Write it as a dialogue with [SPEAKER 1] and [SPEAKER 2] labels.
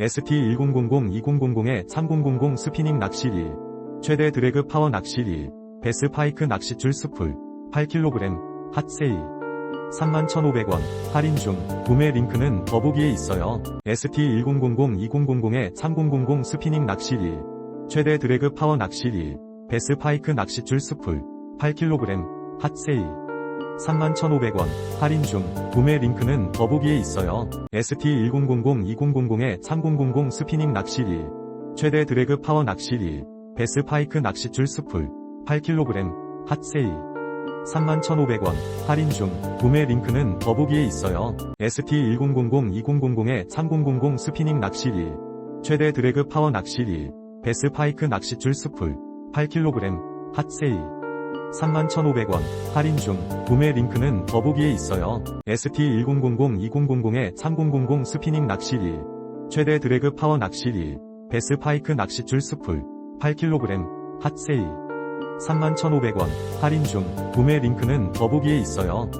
[SPEAKER 1] ST1000-2000에 3000 스피닝 낚시 릴, 최대 드래그 파워 낚시 릴, 베스 파이크 낚싯줄 스풀, 8kg, 핫세일. 31,500원, 할인 중, 구매 링크는 더보기에 있어요. ST1000-2000에 3000 스피닝 낚시 릴, 최대 드래그 파워 낚시 릴, 베스 파이크 낚싯줄 스풀, 8kg, 핫세일. 31,500원, 할인 중, 구매 링크는 더보기에 있어요. ST1000-2000에 3000 스피닝 낚시 릴, 최대 드래그 파워 낚시 릴, 베스 파이크 낚싯줄 스풀, 8kg, 핫세일. 31,500원, 할인 중, 구매 링크는 더보기에 있어요. ST1000-2000에 3000 스피닝 낚시 릴, 최대 드래그 파워 낚시 릴, 베스 파이크 낚싯줄 스풀, 8kg, 핫세일. 31,500원, 할인 중, 구매 링크는 더보기에 있어요. ST1000-2000에 3000 스피닝 낚시 릴, 최대 드래그 파워 낚시 릴, 베스 파이크 낚싯줄 스풀, 8kg, 핫세일. 31,500원, 할인 중, 구매 링크는 더보기에 있어요.